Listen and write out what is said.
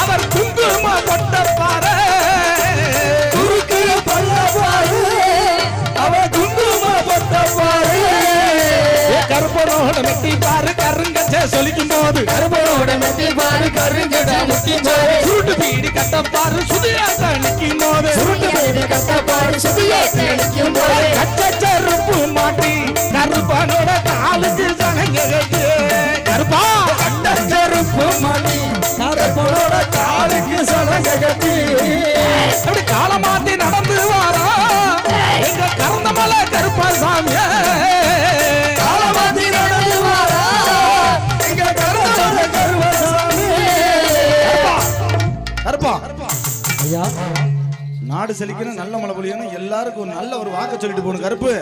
அவர் குங்கும கொட்ட பாரு குறுக்கு பல்ல பாரு அவ குங்கும பொட்ட பாரு கருப்பனோட மெட்டி பாரு கருங்கச்ச சொல்லிக்கும் போது. கருப்பனோட மெட்டி பாரு கருங்கட முட்டி பாரு சுருட்டு பீடி கட்ட பாரு சுதியாட்ட நிக்கும் போது. சுருட்டு பேரு கட்ட பாரு சுதியே நிற்கும் போது. கச்சச்சருப்பு மாட்டி கருப்பனோட காலுக்கு சனங்க கட்டி அப்படி கால மாத்தி நடந்து வாரா. எங்க கறந்த மலை காலமாத்தி நடந்து வாரா. எங்க கருப்பனோட கருவசாமி கருப்பா. ஐயா நாடு செழிக்கணும் நல்ல மழை பொழியணும் எல்லாருக்கும் ஒரு நல்ல ஒரு வாக்க சொல்லிட்டு போகணும். கருப்பு.